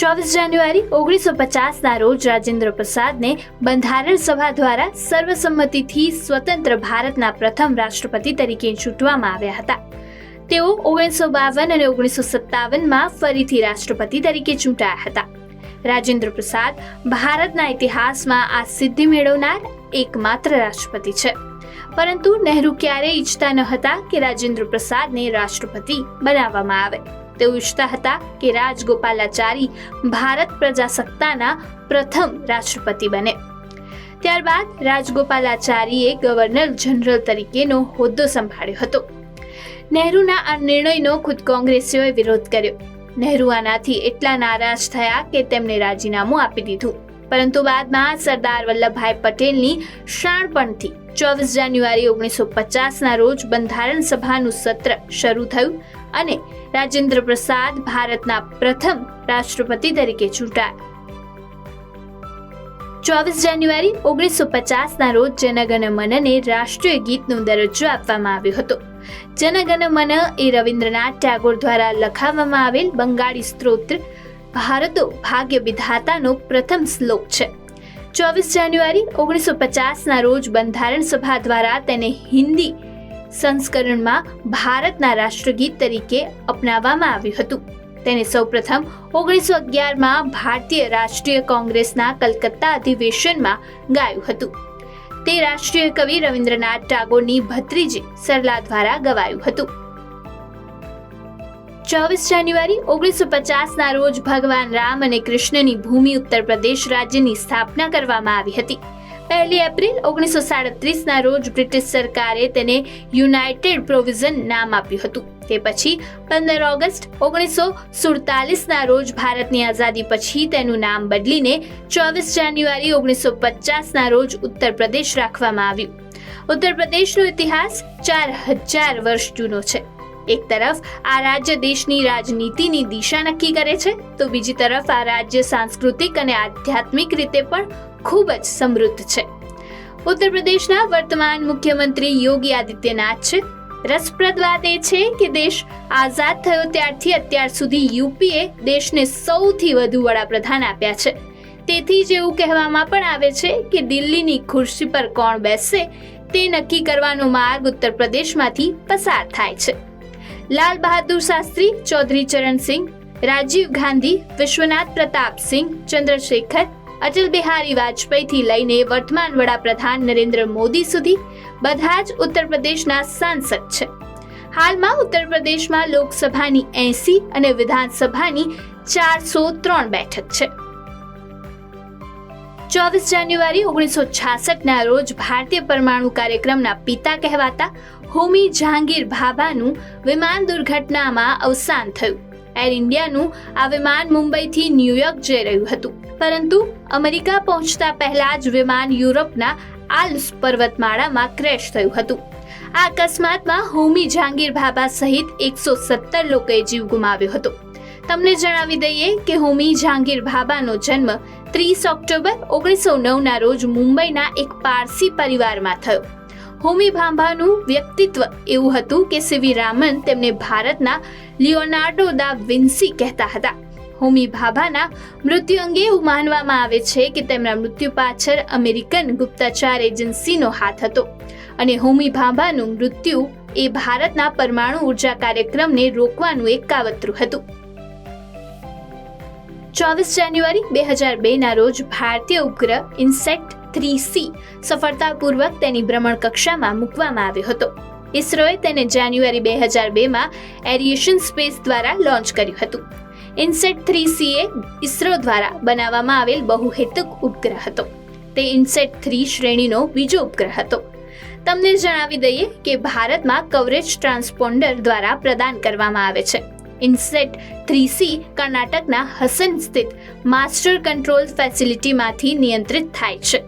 ચોવીસ જાન્યુઆરી ઓગણીસો પચાસના રોજ રાજેન્દ્ર પ્રસાદને બંધારણ સભા દ્વારા સર્વસંમતિથી સ્વતંત્ર ભારતના પ્રથમ રાષ્ટ્રપતિ તરીકે ચૂંટવામાં આવ્યા હતા. તેઓ ઓગણીસો બાવન અને ઓગણીસો સત્તાવનમાં ફરીથી રાષ્ટ્રપતિ તરીકે ચૂંટાયા હતા. રાજેન્દ્ર પ્રસાદ ભારતના ઇતિહાસમાં આ સિદ્ધિ મેળવનાર એકમાત્ર રાષ્ટ્રપતિ છે. પરંતુ નહેરુ ક્યારેય ઈચ્છતા ન હતા કે રાજેન્દ્ર પ્રસાદને રાષ્ટ્રપતિ બનાવવામાં આવે. તેઓ ઈચ્છતા હતા કે રાજગોપાલાચારી ભારત પ્રજાસત્તાના પ્રથમ રાષ્ટ્રપતિ બને. ત્યારબાદ રાજગોપાલાચારીએ ગવર્નર જનરલ તરીકેનો હોદ્દો સંભાળ્યો હતો. નહેરુના આ નિર્ણયનો ખુદ કોંગ્રેસીઓએ વિરોધ કર્યો. નહેરુ આનાથી એટલા નારાજ થયા કે તેમણે રાજીનામું આપી દીધું. પરંતુ બાદમાં સરદાર વલ્લભભાઈ પટેલની શાણપણથી ચોવીસ જાન્યુઆરી ઓગણીસો પચાસના રોજ બંધારણ સભાનું સત્ર શરૂ થયું. અને રાજેન્દ્ર પ્રસાદ ભારતના પ્રથમ રાષ્ટ્રપતિ તરીકે ચૂંટાયા. ચોવીસ જાન્યુઆરી ઓગણીસો પચાસના રોજ જનગણ મનને રાષ્ટ્રીય ગીતનો દરજ્જો આપવામાં આવ્યો હતો. જનગણ મન એ રવિન્દ્રનાથ ટાગોર દ્વારા લખાવવામાં આવેલ બંગાળી સ્ત્રોત્ર ભારતો ભાગ્ય વિધાતાનો પ્રથમ શ્લોક છે. ચોવીસ જાન્યુઆરી ઓગણીસો પચાસના રોજ બંધારણ સભા દ્વારા તેને હિન્દી સંસ્કરણમાં ભારતના રાષ્ટ્રગીત તરીકે અપનાવવામાં આવ્યું હતું. તેને સૌપ્રથમ ઓગણીસો અગિયારમાં ભારતીય રાષ્ટ્રીય કોંગ્રેસના કલકત્તા અધિવેશનમાં ગાયું હતું. તે રાષ્ટ્રીય કવિ રવિન્દ્રનાથ ટાગોરની ભત્રીજી સરલા દ્વારા ગવાયું હતું. ચોવીસ જાન્યુઆરી ઓગણીસો પચાસના રોજ ભગવાન રામ અને કૃષ્ણની ભૂમિ ઉત્તર પ્રદેશ રાજ્યની સ્થાપના કરવામાં આવી હતી. પહેલી એપ્રિલ ઓગણીસો સાડત્રીસના રોજ બ્રિટિશ સરકારે તેને યુનાઇટેડ પ્રોવિઝન નામ આપ્યું હતું. તે પછી પંદર ઓગસ્ટ ઓગણીસો સુડતાલીસના રોજ ભારતની આઝાદી પછી તેનું નામ બદલીને ચોવીસ જાન્યુઆરી ઓગણીસો પચાસના રોજ ઉત્તર પ્રદેશ રાખવામાં આવ્યું. ઉત્તર પ્રદેશનો ઇતિહાસ ચાર હજાર વર્ષ જૂનો છે. એક તરફ આ રાજ્ય દેશની રાજનીતિની દિશા નક્કી કરે છે, તો બીજી તરફ આ રાજ્ય સાંસ્કૃતિક અને આધ્યાત્મિક રીતે પણ ખૂબ જ સમૃદ્ધ છે. ઉત્તર પ્રદેશના વર્તમાન મુખ્યમંત્રી યોગી આદિત્યનાથ છે. રસપ્રદ વાત એ છે કે દેશ આઝાદ થયો ત્યારથી અત્યાર સુધી યુપીએ દેશને સૌથી વધુ વડાપ્રધાન આપ્યા છે. તેથી જ એવું કહેવામાં પણ આવે છે કે દિલ્હીની ખુરશી પર કોણ બેસશે તે નક્કી કરવાનો માર્ગ ઉત્તર પ્રદેશમાંથી પસાર થાય છે. લાલ બહાદુર શાસ્ત્રી, ચૌધરી ચરણસિંહ રાજીવ ગાંધી, વિશ્વનાથ પ્રતાપ સિંહ, ચંદ્રશેખર અટલ બિહારી વાજપેયીથી લઈને વર્તમાન વડાપ્રધાન નરેન્દ્ર મોદી સુધી બધા જ ઉત્તર પ્રદેશના સાંસદ છે. હાલમાં ઉત્તર પ્રદેશમાં લોકસભાની એસી અને વિધાનસભાની ચારસો ત્રણ બેઠક છે. ચોવીસ જાન્યુઆરી ઓગણીસો છાસઠના રોજ ભારતીય પરમાણુ કાર્યક્રમના પિતા કહેવાતા હોમી જહાંગીર ભાભાનું વિમાન દુર્ઘટનામાં અવસાન થયું. એર ઇન્ડિયાનું આ વિમાન મુંબઈથી ન્યૂયોર્ક જઈ રહ્યું હતું. પરંતુ અમેરિકા પહોંચતા પહેલા જ વિમાન યુરોપના આલ્સ પર્વતમાળામાં ક્રેશ થયું હતું. આ અકસ્માતમાં હોમી જહાંગીર ભાભા સહિત એકસો સત્તર લોકોએ જીવ ગુમાવ્યો હતો. તમને જણાવી દઈએ કે હોમી જહાંગીર ભાભાનો જન્મ ત્રીસ ઓક્ટોબર ઓગણીસો નવના રોજ મુંબઈના એક પારસી પરિવારમાં થયો. હોમી ભાંભાનું વ્યક્તિત્વ એવું હતું કે સીવી રામન તેમને ભારતના લિયોનાર્ડો દા વિન્સી કહેતા હતા. હોમી ભાભાના મૃત્યુ અંગે એવું માનવામાં આવે છે કે તેમના મૃત્યુ પાછળ અમેરિકન ગુપ્તચર એજન્સીનો હાથ હતો. અને હોમી ભાભાનું મૃત્યુ એ ભારતના પરમાણુ ઊર્જા કાર્યક્રમને રોકવાનું એક કાવતરું હતું. ચોવીસ જાન્યુઆરી બે હજાર બેના રોજ ભારતીય ઉપગ્રહ ઇન્સેક્ટ થ્રી સી સફળતાપૂર્વક તેની ભ્રમણ કક્ષામાં મૂકવામાં આવ્યો હતો. ઇસરોએ તેને જાન્યુઆરી બે હજાર બેમાં એરિયેશન સ્પેસ દ્વારા લોન્ચ કર્યું હતું. ઇન્સેટ થ્રી સી એ ઇસરો દ્વારા બનાવવામાં આવેલ બહુહેતુક ઉપગ્રહ હતો. તે ઇન્સેટ થ્રી શ્રેણીનો બીજો ઉપગ્રહ હતો. તમને જણાવી દઈએ કે ભારતમાં કવરેજ ટ્રાન્સપોન્ડર દ્વારા પ્રદાન કરવામાં આવે છે. ઇન્સેટ થ્રી સી કર્ણાટકના હસન સ્થિત માસ્ટર કંટ્રોલ ફેસિલિટીમાંથી નિયંત્રિત થાય છે.